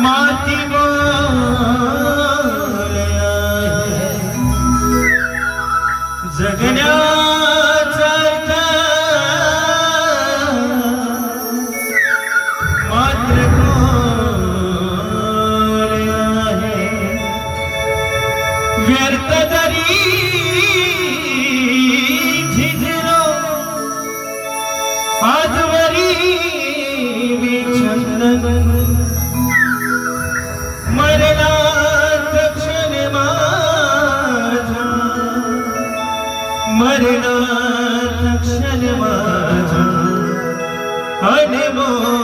माती बोल आहे. जगण्याचा अर्थ मात्र आहे व्यर्थ जरी आजवरी विछंद গেল